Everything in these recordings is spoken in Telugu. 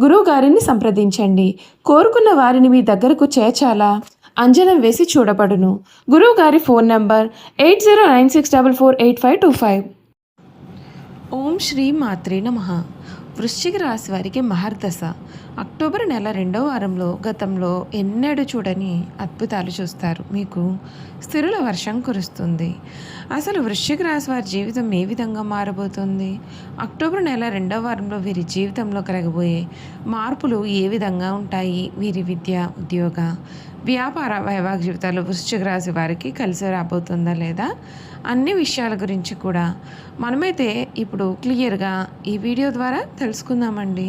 గురువుగారిని సంప్రదించండి. కోరుకున్న వారిని మీ దగ్గరకు చేర్చాలా? అంజనం వేసి చూడబడును. గురువుగారి phone number eight zero nine six double four eight five two five. ఓం శ్రీ మాత్రే నమ. వృశ్చిక రాశి వారికి మహర్దశ. అక్టోబర్ నెల రెండవ వారంలో గతంలో ఎన్నడూ చూడని అద్భుతాలు చూస్తారు. మీకు స్థిరుల వర్షం కురుస్తుంది. అసలు వృశ్చిక రాశి వారి జీవితం ఏ విధంగా మారబోతుంది? అక్టోబర్ నెల రెండవ వారంలో వీరి జీవితంలో కలగబోయే మార్పులు ఏ విధంగా ఉంటాయి? వీరి విద్య ఉద్యోగ వ్యాపార వైవాహిక జీవితాలు వృశ్చిక రాశి వారికి కలిసి రాబోతుందా లేదా? అన్ని విషయాల గురించి కూడా మనమైతే ఇప్పుడు క్లియర్గా ఈ వీడియో ద్వారా తెలుసుకుందామండి.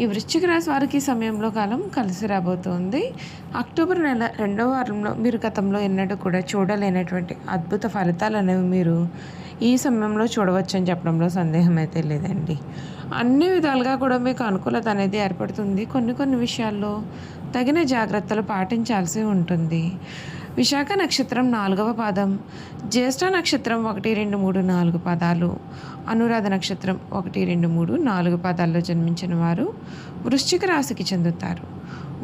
ఈ వృశ్చిక రాశి వారికి ఈ సమయంలో కాలం కలిసి రాబోతోంది. అక్టోబర్ నెల రెండవ వారంలో మీరు గతంలో ఎన్నడూ కూడా చూడలేనటువంటి అద్భుత ఫలితాలు అనేవి మీరు ఈ సమయంలో చూడవచ్చని చెప్పడంలో సందేహం అయితే లేదండి. అన్ని విధాలుగా కూడా మీకు అనుకూలత అనేది ఏర్పడుతుంది. కొన్ని కొన్ని విషయాల్లో తగిన జాగ్రత్తలు పాటించాల్సి ఉంటుంది. విశాఖ నక్షత్రం నాలుగవ పాదం జ్యేష్ఠ నక్షత్రం ఒకటి రెండు మూడు నాలుగు పదాలు అనురాధ నక్షత్రం ఒకటి రెండు మూడు నాలుగు పదాల్లో జన్మించిన వారు వృశ్చిక రాశికి చెందుతారు.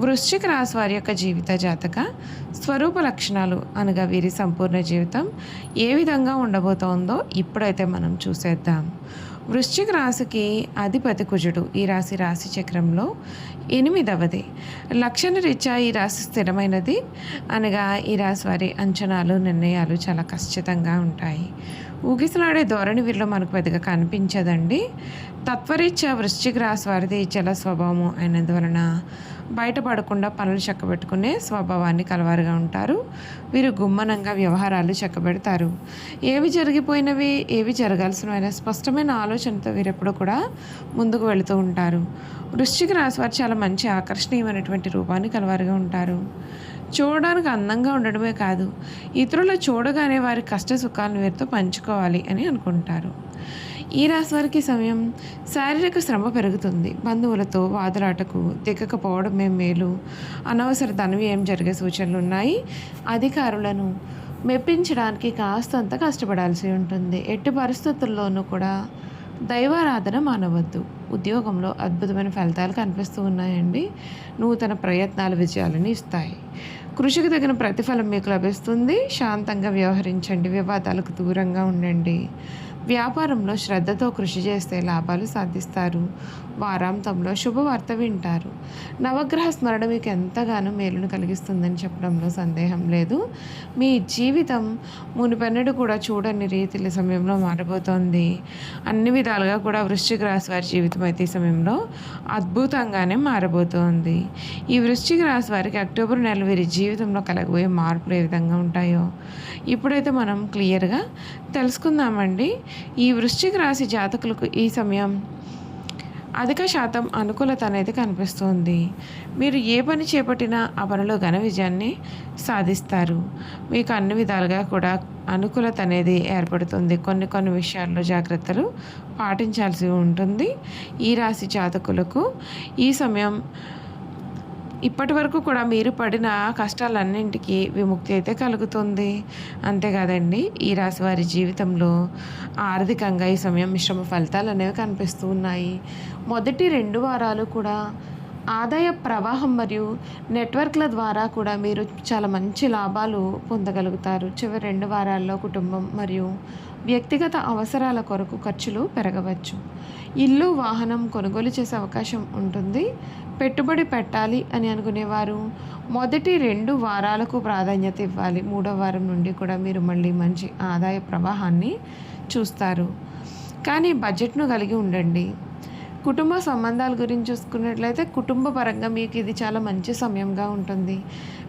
వృశ్చిక రాశి వారి యొక్క జీవిత జాతక స్వరూప లక్షణాలు అనగా వీరి సంపూర్ణ జీవితం ఏ విధంగా ఉండబోతోందో ఇప్పుడైతే మనం చూసేద్దాం. వృశ్చిక రాశికి అధిపతి కుజుడు ఈ రాశి రాశి చక్రంలో ఎనిమిదవది. లక్షణ రీత్యా ఈ రాశి స్థిరమైనది అనగా ఈ రాశి వారి అంచనాలు నిర్ణయాలు చాలా ఖచ్చితంగా ఉంటాయి. ఊగిసలాడే ధోరణి వీరిలో మనకు పెద్దగా కనిపించదండి. తత్వరీత్యా వృశ్చిక రాశి వారిది జల స్వభావము అయినందువలన బయటపడకుండా పనులు చక్కబెట్టుకునే స్వభావాన్ని కలవారుగా ఉంటారు. వీరు గుమ్మనంగా వ్యవహారాలు చక్కబెడతారు. ఏవి జరిగిపోయినవి ఏవి జరగాల్సినవైనా స్పష్టమైన ఆలోచనతో వీరెప్పుడు కూడా ముందుకు వెళుతూ ఉంటారు. వృశ్చిక రాశి వారు చాలా మంచి ఆకర్షణీయమైనటువంటి రూపాన్ని కలవారుగా ఉంటారు. చూడడానికి అందంగా ఉండడమే కాదు ఇతరులు చూడగానే వారి కష్ట సుఖాలను వీరితో పంచుకోవాలి అని అనుకుంటారు. ఈ రాశి వారికి సమయం శారీరక శ్రమ పెరుగుతుంది. బంధువులతో వాదులాటకు దిక్కకపోవడమే మేలు? అనవసర ధనవ్యయం జరిగే సూచనలు ఉన్నాయి? అధికారులను మెప్పించడానికి కాస్తంత కష్టపడాల్సి ఉంటుంది. ఎట్టి పరిస్థితుల్లోనూ కూడా దైవారాధన మానవద్దు. ఉద్యోగంలో అద్భుతమైన ఫలితాలు కనిపిస్తూ ఉన్నాయండి. నూతన ప్రయత్నాలు విజయాలను ఇస్తాయి. కృషికి తగిన ప్రతిఫలం మీకు లభిస్తుంది. శాంతంగా వ్యవహరించండి. వివాదాలకు దూరంగా ఉండండి. వ్యాపారంలో శ్రద్ధతో కృషి చేస్తే లాభాలు సాధిస్తారు. వారాంతంలో శుభవార్త వింటారు. నవగ్రహ స్మరణ మీకు ఎంతగానో మేలును కలిగిస్తుందని చెప్పడంలో సందేహం లేదు. మీ జీవితం మునిపెన్నడు కూడా చూడని రీతిల సమయంలో మారిపోతుంది. అన్ని విధాలుగా కూడా వృశ్చిక రాశి వారి జీవితం అయితే ఈ సమయంలో అద్భుతంగానే మారబోతోంది. ఈ వృశ్చిక రాశి వారికి అక్టోబర్ నెల వీరి జీవితంలో కలగబోయే మార్పులు ఏ విధంగా ఉంటాయో ఇప్పుడైతే మనం క్లియర్గా తెలుసుకుందామండి. ఈ వృశ్చిక రాశి జాతకులకు ఈ సమయం అధిక శాతం అనుకూలత అనేది కనిపిస్తుంది. మీరు ఏ పని చేపట్టినా ఆ పనిలో ఘన విజయాన్ని సాధిస్తారు. మీకు అన్ని విధాలుగా కూడా అనుకూలత అనేది ఏర్పడుతుంది. కొన్ని కొన్ని విషయాల్లో జాగ్రత్తలు పాటించాల్సి ఉంటుంది. ఈ రాశి జాతకులకు ఈ సమయం ఇప్పటి వరకు కూడా మీరు పడిన కష్టాలన్నింటికీ విముక్తి అయితే కలుగుతుంది. అంతేకాదండి ఈ రాశి వారి జీవితంలో ఆర్థికంగా ఈ సమయం మిశ్రమ ఫలితాలు అనేవి కనిపిస్తూ ఉన్నాయి. మొదటి రెండు వారాలు కూడా ఆదాయ ప్రవాహం మరియు నెట్వర్క్ల ద్వారా కూడా మీరు చాలా మంచి లాభాలు పొందగలుగుతారు. చివరి రెండు వారాల్లో కుటుంబం మరియు వ్యక్తిగత అవసరాల కొరకు ఖర్చులు పెరగవచ్చు. ఇల్లు వాహనం కొనుగోలు చేసే అవకాశం ఉంటుంది. పెట్టుబడి పెట్టాలి అని అనుకునేవారు. మొదటి రెండు వారాలకు ప్రాధాన్యత ఇవ్వాలి. మూడో వారం నుండి కూడా మీరు మళ్ళీ మంచి ఆదాయ ప్రవాహాన్ని చూస్తారు. కానీ బడ్జెట్ను కలిగి ఉండండి. కుటుంబ సంబంధాల గురించి చూసుకున్నట్లయితే కుటుంబ పరంగా మీకు ఇది చాలా మంచి సమయంగా ఉంటుంది.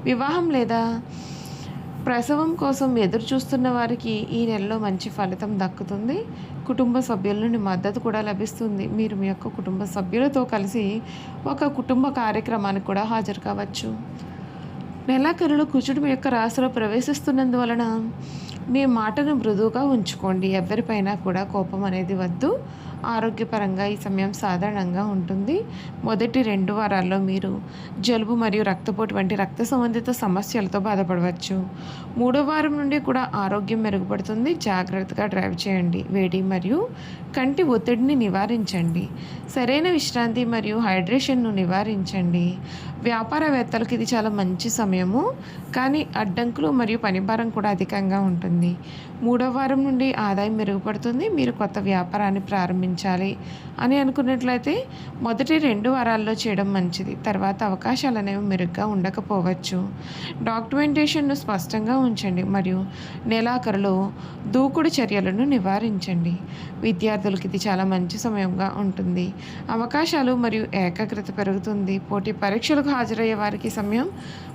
వివాహం లేదా ప్రసవం కోసం ఎదురు చూస్తున్న వారికి ఈ నెలలో మంచి ఫలితం దక్కుతుంది. కుటుంబ సభ్యుల నుండి మద్దతు కూడా లభిస్తుంది. మీరు మీ యొక్క కుటుంబ సభ్యులతో కలిసి ఒక కుటుంబ కార్యక్రమానికి కూడా హాజరు కావచ్చు. నెలాఖరులో కుజుడు మీ యొక్క రాశిలో ప్రవేశిస్తున్నందువలన మీ మాటను మృదువుగా ఉంచుకోండి. ఎవరిపైన కూడా కోపం అనేది వద్దు. ఆరోగ్యపరంగా ఈ సమయం సాధారణంగా ఉంటుంది. మొదటి రెండు వారాల్లో మీరు జలుబు మరియు రక్తపోటు వంటి రక్త సంబంధిత సమస్యలతో బాధపడవచ్చు. మూడో వారం నుండి కూడా ఆరోగ్యం మెరుగుపడుతుంది. జాగ్రత్తగా డ్రైవ్ చేయండి. వేడి మరియు కంటి ఒత్తిడిని నివారించండి. సరైన విశ్రాంతి మరియు హైడ్రేషన్ను నివారించండి. వ్యాపారవేత్తలకు ఇది చాలా మంచి సమయము. కానీ అడ్డంకులు మరియు పనిభారం కూడా అధికంగా ఉంటుంది. మూడో వారం నుండి ఆదాయం మెరుగుపడుతుంది. మీరు కొత్త వ్యాపారాన్ని ప్రారంభించాలి అని అనుకున్నట్లయితే మొదటి రెండు వారాల్లో చేయడం మంచిది. తర్వాత అవకాశాలు అనేవి మెరుగ్గా ఉండకపోవచ్చు. డాక్యుమెంటేషన్ను స్పష్టంగా ఉంచండి మరియు నెలాఖరులో దూకుడు చర్యలను నివారించండి. విద్యార్థులకు ఇది చాలా మంచి సమయంగా ఉంటుంది. అవకాశాలు మరియు ఏకాగ్రత పెరుగుతుంది. పోటీ పరీక్షలకు హాజరయ్యే వారికి సమయం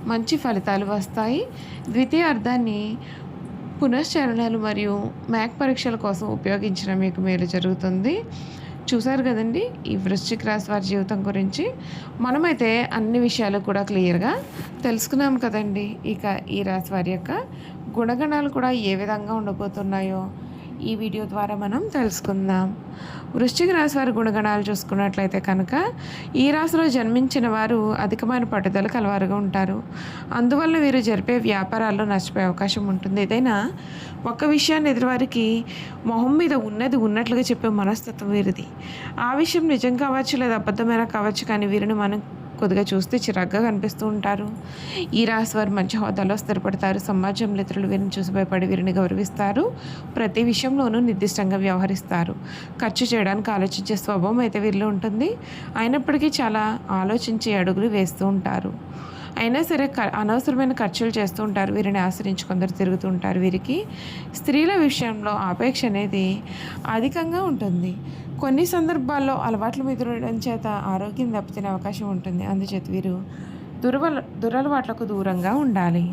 మంచి ఫలితాలు వస్తాయి. ద్వితీయ అర్థాన్ని పునశ్చరణలు మరియు మ్యాక్ పరీక్షల కోసం ఉపయోగించిన మీకు మేలు జరుగుతుంది. చూసారు కదండి ఈ వృశ్చిక రాశి వారి జీవితం గురించి. మనమైతే అన్ని విషయాలు కూడా క్లియర్గా తెలుసుకున్నాం కదండి. ఇక ఈ రాశి వారి యొక్క గుణగణాలు కూడా ఏ విధంగా ఉండబోతున్నాయో ఈ వీడియో ద్వారా మనం తెలుసుకుందాం. వృశ్చిక రాశి వారి గుణగణాలు చూసుకున్నట్లయితే కనుక ఈ రాశిలో జన్మించిన వారు అధికమైన పట్టుదల కలవారుగా ఉంటారు. అందువల్ల వీరు జరిపే వ్యాపారాల్లో నష్టపోయే అవకాశం ఉంటుంది. ఏదైనా ఒక విషయాన్ని ఎదురువారికి మొహం మీద ఉన్నది ఉన్నట్లుగా చెప్పే మనస్తత్వం వీరిది. ఆ విషయం నిజం కావచ్చు లేదా అబద్ధమైన కావచ్చు కానీ వీరిని మనం కొద్దిగా చూస్తే చిరాగ్గా కనిపిస్తూ ఉంటారు. ఈ రాశి వారు మంచి హోదాలో స్థిరపడతారు. సమాజంలో ఇతరులు వీరిని చూసి భయపడి వీరిని గౌరవిస్తారు. ప్రతి విషయంలోనూ నిర్దిష్టంగా వ్యవహరిస్తారు. ఖర్చు చేయడానికి ఆలోచించే స్వభావం అయితే వీరిలో ఉంటుంది. అయినప్పటికీ చాలా ఆలోచించి అడుగులు వేస్తూ ఉంటారు. అయినా సరే అనవసరమైన ఖర్చులు చేస్తూ ఉంటారు. వీరిని ఆశ్రయించి కొందరు తిరుగుతూ ఉంటారు. వీరికి స్త్రీల విషయంలో ఆపేక్ష అనేది అధికంగా ఉంటుంది. కొన్ని సందర్భాల్లో అలవాట్లు మెదురడం చేత ఆరోగ్యం దెబ్బతినే అవకాశం ఉంటుంది. అందుచేత వీరు దురవల దురలవాట్లకు దూరంగా ఉండాలి.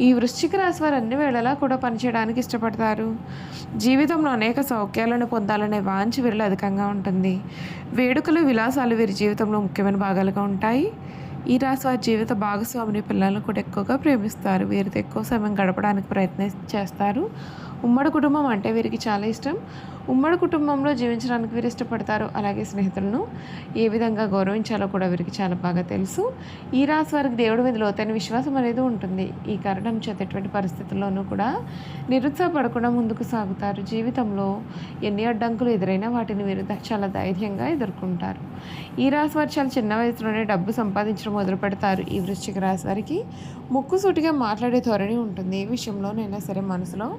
ఈ వృశ్చిక రాశి వారు అన్ని వేళలా కూడా పనిచేయడానికి ఇష్టపడతారు. జీవితంలో అనేక సౌఖ్యాలను పొందాలనే వాంఛ వీరిలో అధికంగా ఉంటుంది. వేడుకలు విలాసాలు వీరి జీవితంలో ముఖ్యమైన భాగాలుగా ఉంటాయి. ఈ రాశి వారి జీవిత భాగస్వామిని పిల్లలను కూడా ఎక్కువగా ప్రేమిస్తారు. వీరితో ఎక్కువ సమయం గడపడానికి ప్రయత్నం చేస్తారు. ఉమ్మడి కుటుంబం అంటే వీరికి చాలా ఇష్టం. ఉమ్మడి కుటుంబంలో జీవించడానికి వీరు ఇష్టపడతారు. అలాగే స్నేహితులను ఏ విధంగా గౌరవించాలో కూడా వీరికి చాలా బాగా తెలుసు. ఈ రాశి వారికి దేవుడి మీద లోతైన విశ్వాసం అనేది ఉంటుంది. ఈ కారణం చేత ఎటువంటి పరిస్థితుల్లోనూ కూడా నిరుత్సాహపడకుండా ముందుకు సాగుతారు. జీవితంలో ఎన్ని అడ్డంకులు ఎదురైనా వాటిని వీరు చాలా ధైర్యంగా ఎదుర్కొంటారు. ఈ రాశి వారు చాలా చిన్న వయసులోనే డబ్బు సంపాదించడం మొదలు పెడతారు. ఈ వృశ్చిక రాశి వారికి ముక్కుసూటిగా మాట్లాడే ధోరణి ఉంటుంది. ఏ విషయంలోనైనా సరే మనసులో